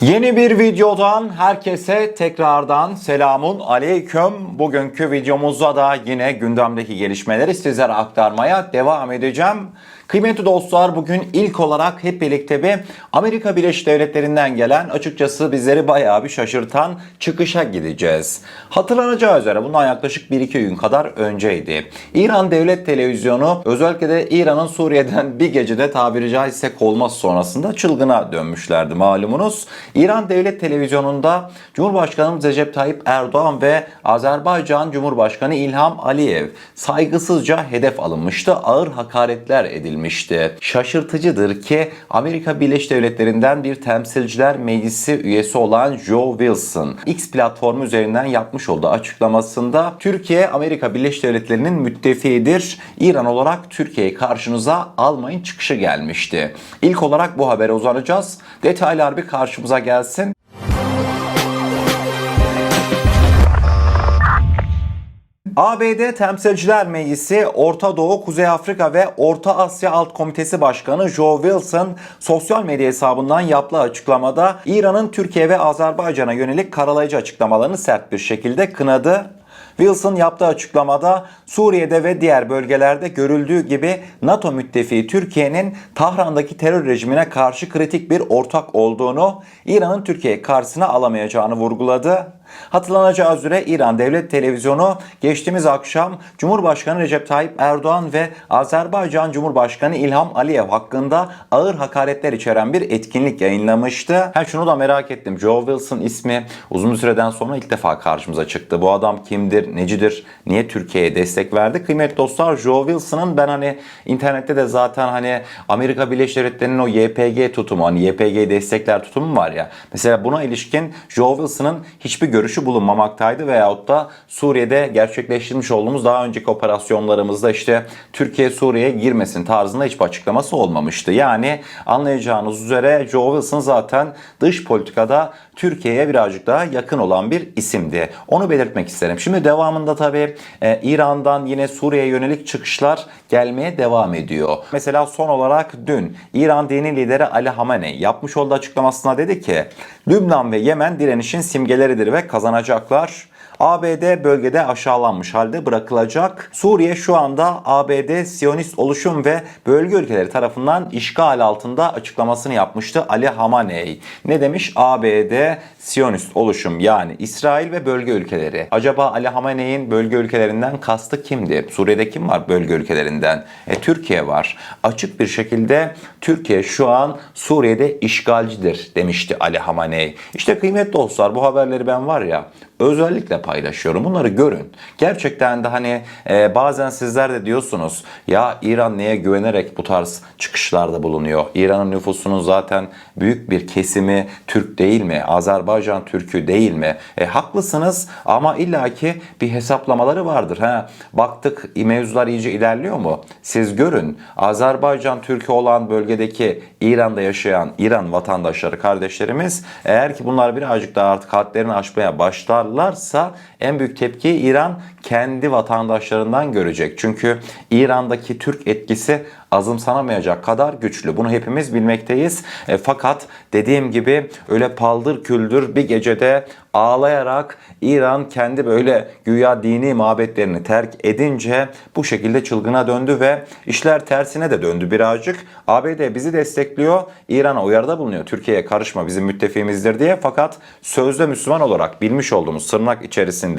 Yeni bir videodan herkese tekrardan selamun aleyküm. Bugünkü videomuzda da yine gündemdeki gelişmeleri sizlere aktarmaya devam edeceğim. Kıymetli dostlar bugün ilk olarak hep birlikte bir Amerika Birleşik Devletleri'nden gelen açıkçası bizleri bayağı bir şaşırtan çıkışa gideceğiz. Hatırlanacağı üzere bundan yaklaşık 1-2 gün kadar önceydi. İran Devlet Televizyonu özellikle de İran'ın Suriye'den bir gecede tabiri caizse kovulması sonrasında çılgına dönmüşlerdi malumunuz. İran Devlet Televizyonu'nda Cumhurbaşkanımız Recep Tayyip Erdoğan ve Azerbaycan Cumhurbaşkanı İlham Aliyev saygısızca hedef alınmıştı. Ağır hakaretler edilmişti. Şaşırtıcıdır ki Amerika Birleşik Devletleri'nden bir temsilciler meclisi üyesi olan Joe Wilson X platformu üzerinden yapmış olduğu açıklamasında Türkiye Amerika Birleşik Devletleri'nin müttefiğidir. İran olarak Türkiye'yi karşınıza almayın çıkışı gelmişti. İlk olarak bu habere uzanacağız. Detaylar bir karşımıza gelsin. ABD Temsilciler Meclisi Orta Doğu, Kuzey Afrika ve Orta Asya Alt Komitesi Başkanı Joe Wilson sosyal medya hesabından yaptığı açıklamada İran'ın Türkiye ve Azerbaycan'a yönelik karalayıcı açıklamalarını sert bir şekilde kınadı. Wilson yaptığı açıklamada Suriye'de ve diğer bölgelerde görüldüğü gibi NATO müttefiği Türkiye'nin Tahran'daki terör rejimine karşı kritik bir ortak olduğunu, İran'ın Türkiye karşısına alamayacağını vurguladı. Hatırlanacağı üzere İran Devlet Televizyonu geçtiğimiz akşam Cumhurbaşkanı Recep Tayyip Erdoğan ve Azerbaycan Cumhurbaşkanı İlham Aliyev hakkında ağır hakaretler içeren bir etkinlik yayınlamıştı. Ha şunu da merak ettim. Joe Wilson ismi uzun süreden sonra ilk defa karşımıza çıktı. Bu adam kimdir, necidir, niye Türkiye'ye destek verdi? Kıymetli dostlar Joe Wilson'ın ben hani internette de zaten hani Amerika Birleşik Devletleri'nin o YPG tutumu, hani YPG destekler tutumu var ya. Mesela buna ilişkin Joe Wilson'ın hiçbir görüşü bulunmamaktaydı veyahut da Suriye'de gerçekleştirmiş olduğumuz daha önceki operasyonlarımızda işte Türkiye Suriye'ye girmesin tarzında hiçbir açıklaması olmamıştı. Yani anlayacağınız üzere Joe Wilson zaten dış politikada Türkiye'ye birazcık daha yakın olan bir isimdi. Onu belirtmek isterim. Şimdi devamında tabii e, İran'dan yine Suriye'ye yönelik çıkışlar gelmeye devam ediyor. Mesela son olarak dün İran dini lideri Ali Hamenei yapmış olduğu açıklamasına dedi ki Lübnan ve Yemen direnişin simgeleridir ve kazanacaklar. ABD bölgede aşağılanmış halde bırakılacak. Suriye şu anda ABD Siyonist oluşum ve bölge ülkeleri tarafından işgal altında açıklamasını yapmıştı Ali Hamaney. Ne demiş? ABD Siyonist oluşum yani İsrail ve bölge ülkeleri. Acaba Ali Hamaney'in bölge ülkelerinden kastı kimdi? Suriye'de kim var bölge ülkelerinden? E, Türkiye var. Açık bir şekilde Türkiye şu an Suriye'de işgalcidir demişti Ali Hamaney. İşte kıymetli dostlar bu haberleri ben var ya özellikle paylaşıyorum. Bunları görün. Gerçekten de hani e, bazen sizler de diyorsunuz ya İran neye güvenerek bu tarz çıkışlarda bulunuyor? İran'ın nüfusunun zaten büyük bir kesimi Türk değil mi? Azerbaycan Türk'ü değil mi? E, haklısınız ama illaki bir hesaplamaları vardır. Ha, baktık mevzular iyice ilerliyor mu? Siz görün. Azerbaycan Türk'ü olan bölgedeki İran'da yaşayan İran vatandaşları kardeşlerimiz eğer ki bunlar birazcık daha artık hadlerini aşmaya başlarlarsa en büyük tepkiyi İran kendi vatandaşlarından görecek. Çünkü İran'daki Türk etkisi azımsanamayacak kadar güçlü. Bunu hepimiz bilmekteyiz. E, fakat dediğim gibi öyle paldır küldür bir gecede ağlayarak İran kendi böyle güya dini mabetlerini terk edince bu şekilde çılgına döndü ve işler tersine de döndü birazcık. ABD bizi destekliyor. İran'a uyarıda bulunuyor. Türkiye'ye karışma bizim müttefiğimizdir diye. Fakat sözde Müslüman olarak bilmiş olduğumuz tırnak içerisinde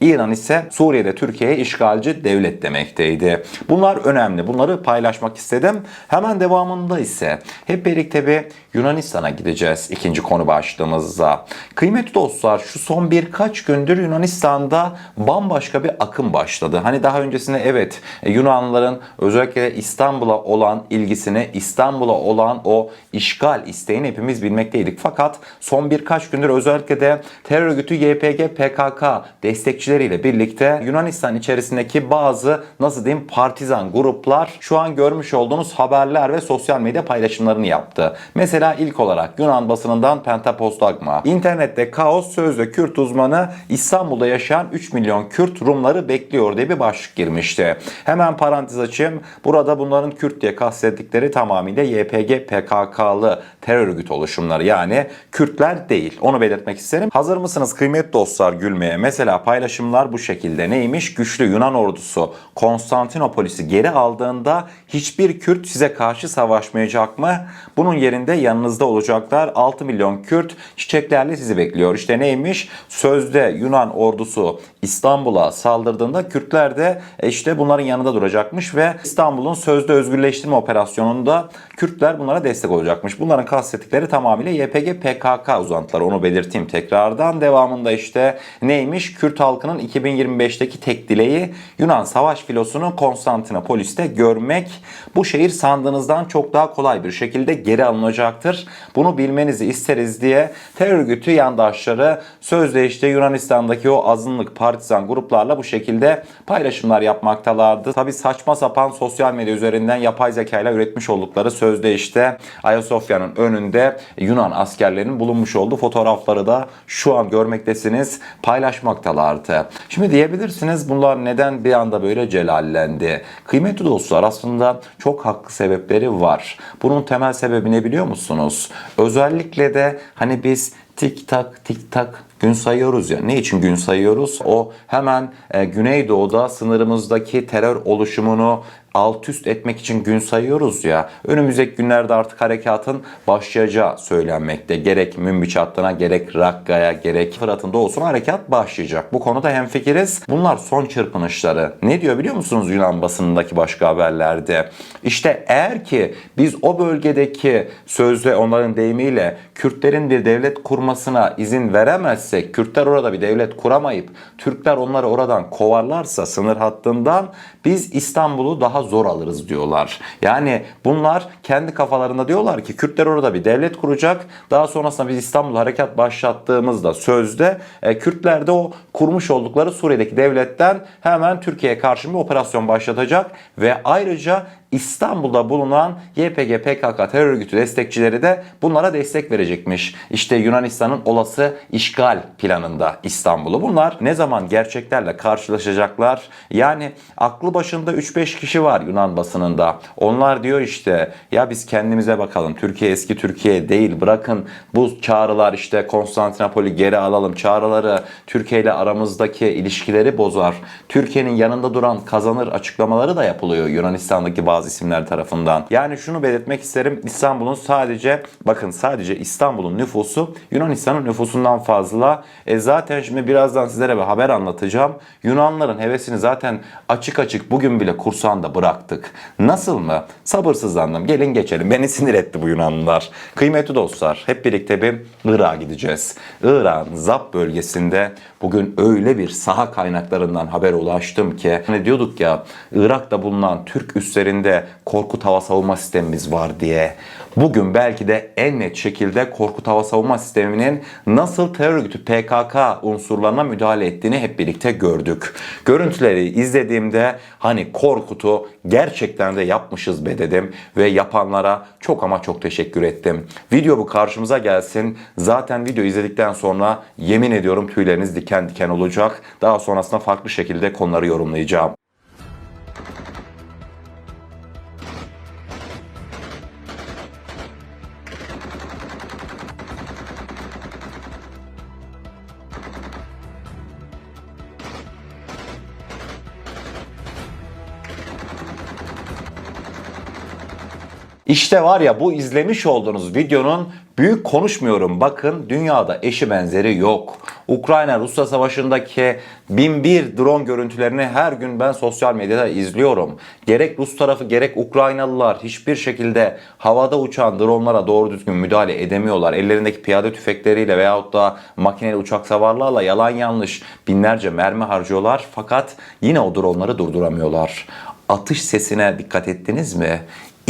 İran ise Suriye'de Türkiye'ye işgalci devlet demekteydi. Bunlar önemli. Bunları paylaşmak istedim. Hemen devamında ise hep birlikte bir Yunanistan'a gideceğiz ikinci konu başlığımızda. Kıymetli dostlar şu son birkaç gündür Yunanistan'da bambaşka bir akım başladı. Hani daha öncesinde evet Yunanlıların özellikle İstanbul'a olan ilgisini, İstanbul'a olan o işgal isteğini hepimiz bilmekteydik. Fakat son birkaç gündür özellikle de terör örgütü YPG PKK destekçileriyle birlikte Yunanistan içerisindeki bazı nasıl diyeyim partizan gruplar şu an görmüş olduğunuz haberler ve sosyal medya paylaşımlarını yaptı. Mesela ilk olarak Yunan basınından Pentapostagma. İnternette kaos sözde Kürt uzmanı İstanbul'da yaşayan 3 milyon Kürt Rumları bekliyor diye bir başlık girmişti. Hemen parantez açayım. Burada bunların Kürt diye kastettikleri tamamıyla YPG PKK'lı terör örgütü oluşumları yani Kürtler değil. Onu belirtmek isterim. Hazır mısınız kıymetli dostlar gülmeye? Mesela paylaşımlar bu şekilde. Neymiş? Güçlü Yunan ordusu Konstantinopolis'i geri aldığında hiçbir Kürt size karşı savaşmayacak mı? Bunun yerinde yanınızda olacaklar. 6 milyon Kürt çiçeklerle sizi bekliyor. İşte neymiş? Sözde Yunan ordusu İstanbul'a saldırdığında Kürtler de e, işte bunların yanında duracakmış ve İstanbul'un sözde özgürleştirme operasyonunda Kürtler bunlara destek olacakmış. Bunların kastettikleri tamamıyla YPG PKK uzantıları onu belirteyim tekrardan. Devamında işte neymiş? Kürt halkının 2025'teki tek dileği Yunan savaş filosunu Konstantinopolis'te görmek. Bu şehir sandığınızdan çok daha kolay bir şekilde geri alınacaktır. Bunu bilmenizi isteriz diye terör örgütü yandaşları sözde işte Yunanistan'daki o azınlık partizan gruplarla bu şekilde paylaşımlar yapmaktalardı. Tabi saçma sapan sosyal medya üzerinden yapay zeka ile üretmiş oldukları sözde işte Ayasofya'nın önünde Yunan askerlerinin bulunmuş olduğu fotoğrafları da şu an görmektesiniz paylaşmaktalardı. Şimdi diyebilirsiniz bunlar neden bir anda böyle celallendi? Kıymetli dostlar aslında çok haklı sebepleri var. Bunun temel sebebi ne biliyor musunuz? Özellikle de hani biz tik tak tik tak gün sayıyoruz ya. Ne için gün sayıyoruz? O hemen e, Güneydoğu'da sınırımızdaki terör oluşumunu alt üst etmek için gün sayıyoruz ya. Önümüzdeki günlerde artık harekatın başlayacağı söylenmekte. Gerek Münbiç hattına, gerek Rakka'ya, gerek Fırat'ın doğusuna harekat başlayacak. Bu konuda hemfikiriz. Bunlar son çırpınışları. Ne diyor biliyor musunuz Yunan basınındaki başka haberlerde? İşte eğer ki biz o bölgedeki sözde onların deyimiyle Kürtlerin bir devlet kurmasına izin veremezsek, Kürtler orada bir devlet kuramayıp Türkler onları oradan kovarlarsa sınır hattından biz İstanbul'u daha zor alırız diyorlar. Yani bunlar kendi kafalarında diyorlar ki Kürtler orada bir devlet kuracak. Daha sonrasında biz İstanbul harekat başlattığımızda sözde e, Kürtler de o kurmuş oldukları Suriye'deki devletten hemen Türkiye'ye karşı bir operasyon başlatacak ve ayrıca İstanbul'da bulunan YPG PKK terör örgütü destekçileri de bunlara destek verecekmiş. İşte Yunanistan'ın olası işgal planında İstanbul'u. Bunlar ne zaman gerçeklerle karşılaşacaklar? Yani aklı başında 3-5 kişi var Yunan basınında. Onlar diyor işte ya biz kendimize bakalım. Türkiye eski Türkiye değil. Bırakın bu çağrılar işte Konstantinopol'i geri alalım. Çağrıları Türkiye ile aramızdaki ilişkileri bozar. Türkiye'nin yanında duran kazanır açıklamaları da yapılıyor Yunanistan'daki bazı isimler tarafından. Yani şunu belirtmek isterim. İstanbul'un sadece bakın sadece İstanbul'un nüfusu Yunanistan'ın nüfusundan fazla. E zaten şimdi birazdan sizlere bir haber anlatacağım. Yunanların hevesini zaten açık açık bugün bile kursağında bıraktık. Nasıl mı? Sabırsızlandım. Gelin geçelim. Beni sinir etti bu Yunanlılar. Kıymetli dostlar hep birlikte bir Irak'a gideceğiz. Irak'ın Zap bölgesinde bugün öyle bir saha kaynaklarından haber ulaştım ki hani diyorduk ya Irak'ta bulunan Türk üslerinde Korkut Hava Savunma Sistemimiz var diye. Bugün belki de en net şekilde Korkut Hava Savunma Sistemi'nin nasıl terör örgütü PKK unsurlarına müdahale ettiğini hep birlikte gördük. Görüntüleri izlediğimde hani Korkut'u gerçekten de yapmışız be dedim ve yapanlara çok ama çok teşekkür ettim. Video bu karşımıza gelsin. Zaten video izledikten sonra yemin ediyorum tüyleriniz diken diken olacak. Daha sonrasında farklı şekilde konuları yorumlayacağım. İşte var ya bu izlemiş olduğunuz videonun büyük konuşmuyorum. Bakın dünyada eşi benzeri yok. Ukrayna-Rusya savaşındaki 1001 drone görüntülerini her gün ben sosyal medyada izliyorum. Gerek Rus tarafı gerek Ukraynalılar hiçbir şekilde havada uçan dronlara doğru düzgün müdahale edemiyorlar. Ellerindeki piyade tüfekleriyle veyahut da makineli uçak savarlarla yalan yanlış binlerce mermi harcıyorlar. Fakat yine o dronları durduramıyorlar. Atış sesine dikkat ettiniz mi?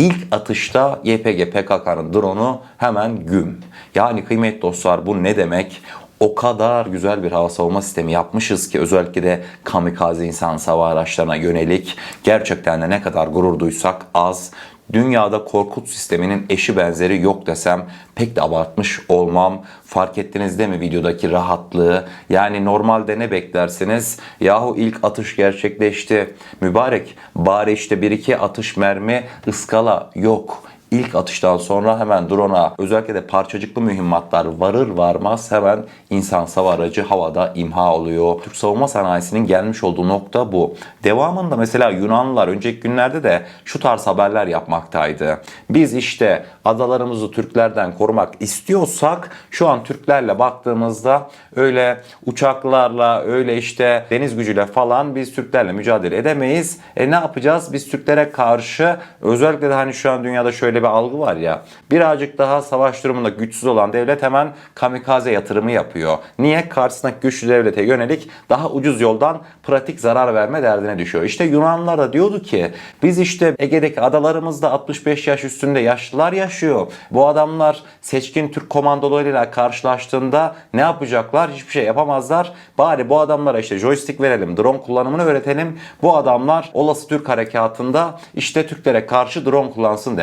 İlk atışta YPG PKK'nın drone'u hemen güm. Yani kıymetli dostlar bu ne demek? O kadar güzel bir hava savunma sistemi yapmışız ki özellikle de kamikaze insan hava araçlarına yönelik gerçekten de ne kadar gurur duysak az. Dünyada Korkut sisteminin eşi benzeri yok desem pek de abartmış olmam. Fark ettiniz değil mi videodaki rahatlığı? Yani normalde ne beklersiniz? Yahu ilk atış gerçekleşti. Mübarek bari işte bir iki atış mermi ıskala yok. İlk atıştan sonra hemen drone'a özellikle de parçacıklı mühimmatlar varır varmaz hemen insan aracı havada imha oluyor. Türk savunma sanayisinin gelmiş olduğu nokta bu. Devamında mesela Yunanlılar önceki günlerde de şu tarz haberler yapmaktaydı. Biz işte adalarımızı Türklerden korumak istiyorsak şu an Türklerle baktığımızda öyle uçaklarla öyle işte deniz gücüyle falan biz Türklerle mücadele edemeyiz. E ne yapacağız? Biz Türklere karşı özellikle de hani şu an dünyada şöyle bir algı var ya birazcık daha savaş durumunda güçsüz olan devlet hemen kamikaze yatırımı yapıyor. Niye? Karşısındaki güçlü devlete yönelik daha ucuz yoldan pratik zarar verme derdine düşüyor. İşte Yunanlılar da diyordu ki biz işte Ege'deki adalarımızda 65 yaş üstünde yaşlılar yaşıyor. Bu adamlar seçkin Türk komandolarıyla karşılaştığında ne yapacaklar? Hiçbir şey yapamazlar. Bari bu adamlara işte joystick verelim, drone kullanımını öğretelim. Bu adamlar olası Türk harekatında işte Türklere karşı drone kullansın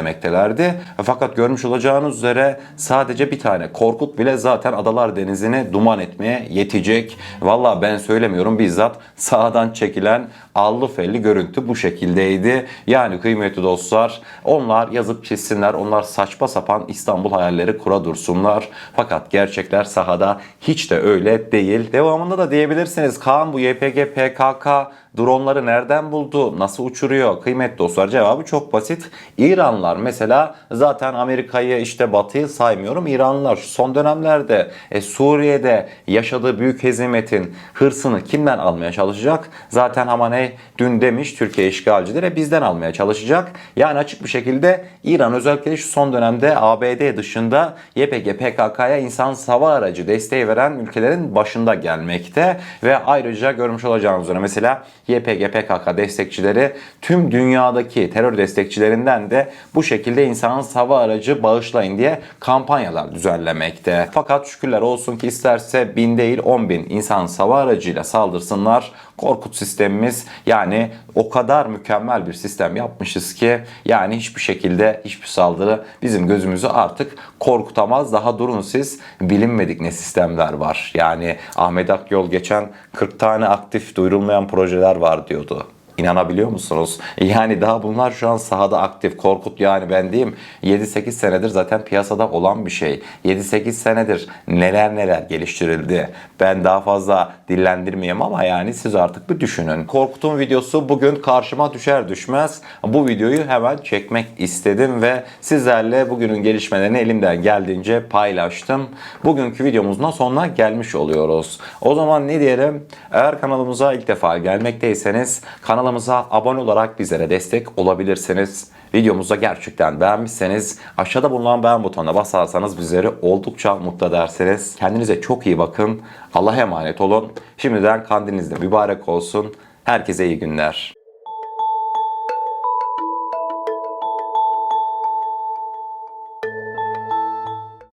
demektelerdi. Fakat görmüş olacağınız üzere sadece bir tane Korkut bile zaten Adalar Denizi'ni duman etmeye yetecek. Valla ben söylemiyorum bizzat sağdan çekilen allı felli görüntü bu şekildeydi. Yani kıymetli dostlar onlar yazıp çizsinler. Onlar saçma sapan İstanbul hayalleri kura dursunlar. Fakat gerçekler sahada hiç de öyle değil. Devamında da diyebilirsiniz Kaan bu YPG PKK dronları nereden buldu? Nasıl uçuruyor? Kıymetli dostlar cevabı çok basit. İranlılar mesela zaten Amerika'yı işte Batı'yı saymıyorum. İranlılar son dönemlerde e, Suriye'de yaşadığı büyük hezimetin hırsını kimden almaya çalışacak? Zaten Hamaney dün demiş Türkiye işgalcileri bizden almaya çalışacak. Yani açık bir şekilde İran özellikle şu son dönemde ABD dışında YPG PKK'ya insan hava aracı desteği veren ülkelerin başında gelmekte ve ayrıca görmüş olacağınız üzere mesela YPG PKK destekçileri tüm dünyadaki terör destekçilerinden de bu şekilde insansız hava aracı bağışlayın diye kampanyalar düzenlemekte. Fakat şükürler olsun ki isterse bin değil 10 bin insansız hava aracıyla saldırsınlar. Korkut sistemimiz yani o kadar mükemmel bir sistem yapmışız ki yani hiçbir şekilde hiçbir saldırı bizim gözümüzü artık korkutamaz. Daha durun siz bilinmedik ne sistemler var. Yani Ahmet Akyol geçen 40 tane aktif duyurulmayan projeler var diyordu. İnanabiliyor musunuz? Yani daha bunlar şu an sahada aktif. Korkut yani ben diyeyim 7-8 senedir zaten piyasada olan bir şey. 7-8 senedir neler neler geliştirildi. Ben daha fazla dillendirmeyeyim ama yani siz artık bir düşünün. Korkut'un videosu bugün karşıma düşer düşmez bu videoyu hemen çekmek istedim ve sizlerle bugünün gelişmelerini elimden geldiğince paylaştım. Bugünkü videomuzun sonuna gelmiş oluyoruz. O zaman ne diyelim? Eğer kanalımıza ilk defa gelmekteyseniz kanalımıza abone olarak bizlere destek olabilirsiniz. Videomuzu gerçekten beğenmişseniz aşağıda bulunan beğen butonuna basarsanız bizleri oldukça mutlu edersiniz. Kendinize çok iyi bakın. Allah'a emanet olun. Şimdiden kandiliniz de mübarek olsun. Herkese iyi günler.